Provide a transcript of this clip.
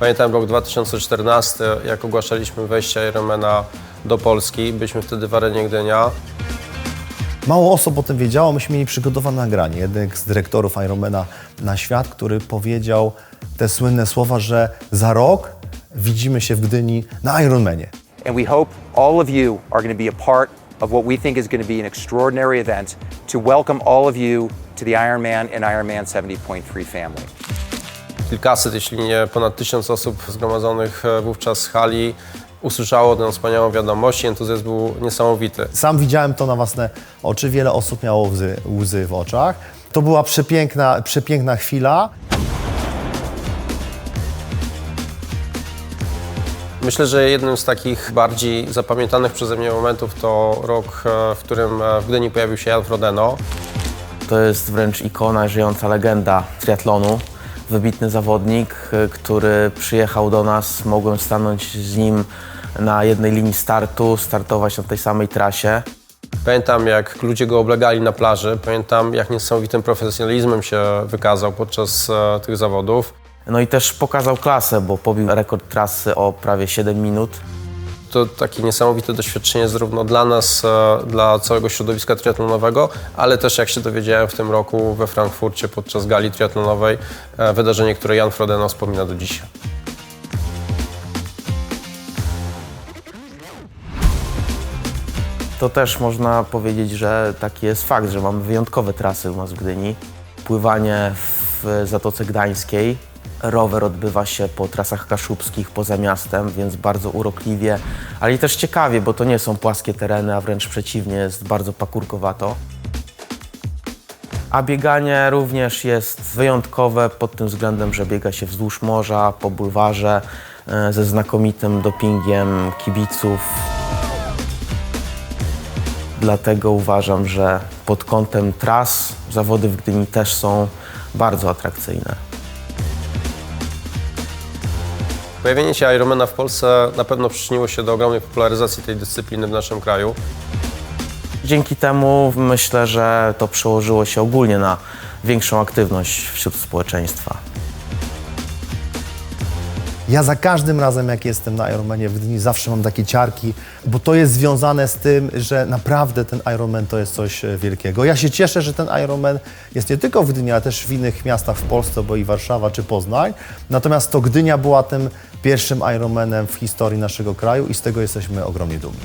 Pamiętam rok 2014, jak ogłaszaliśmy wejście Ironmana do Polski. Byliśmy wtedy w arenie Gdynia. Mało osób o tym wiedziało, myśmy mieli przygotowane nagranie. Jeden z dyrektorów Ironmana na świat, który powiedział te słynne słowa, że za rok widzimy się w Gdyni na Ironmanie. And we hope all of you are going to be a part of what we think is going to be an extraordinary event to welcome all of you to the Ironman and Ironman 70.3 family. Kilkaset, jeśli nie ponad tysiąc osób zgromadzonych e, wówczas w hali usłyszało tę wspaniałą wiadomość i entuzjazm był niesamowity. Sam widziałem to na własne oczy, wiele osób miało łzy, łzy w oczach. To była przepiękna, przepiękna chwila. Myślę, że jednym z takich bardziej zapamiętanych przeze mnie momentów to rok, e, w którym e, w Gdyni pojawił się Jan Frodeno. To jest wręcz ikona, żyjąca legenda triatlonu. Wybitny zawodnik, y, który przyjechał do nas. Mogłem stanąć z nim na jednej linii startu, startować na tej samej trasie. Pamiętam, jak ludzie go oblegali na plaży. Pamiętam, jak niesamowitym profesjonalizmem się wykazał podczas e, tych zawodów. No i też pokazał klasę, bo pobił rekord trasy o prawie 7 minut. To takie niesamowite doświadczenie zarówno dla nas, e, dla całego środowiska triatlonowego, ale też jak się dowiedziałem w tym roku we Frankfurcie podczas gali triatlonowej, e, wydarzenie, które Jan Frodeno wspomina do dzisiaj. To też można powiedzieć, że taki jest fakt, że mamy wyjątkowe trasy u nas w Gdyni. Pływanie w Zatoce Gdańskiej, rower odbywa się po trasach kaszubskich poza miastem, więc bardzo urokliwie, ale i też ciekawie, bo to nie są płaskie tereny, a wręcz przeciwnie, jest bardzo pakurkowato. A bieganie również jest wyjątkowe pod tym względem, że biega się wzdłuż morza, po bulwarze, e, ze znakomitym dopingiem kibiców. Dlatego uważam, że pod kątem tras zawody w Gdyni też są bardzo atrakcyjne. Pojawienie się Ironmana w Polsce na pewno przyczyniło się do ogromnej popularyzacji tej dyscypliny w naszym kraju. Dzięki temu myślę, że to przełożyło się ogólnie na większą aktywność wśród społeczeństwa. Ja za każdym razem, jak jestem na Ironmanie w Gdyni, zawsze mam takie ciarki, bo to jest związane z tym, że naprawdę ten Ironman to jest coś e, wielkiego. Ja się cieszę, że ten Ironman jest nie tylko w Gdyni, ale też w innych miastach w Polsce, bo i Warszawa czy Poznań. Natomiast to Gdynia była tym pierwszym Ironmanem w historii naszego kraju i z tego jesteśmy ogromnie dumni.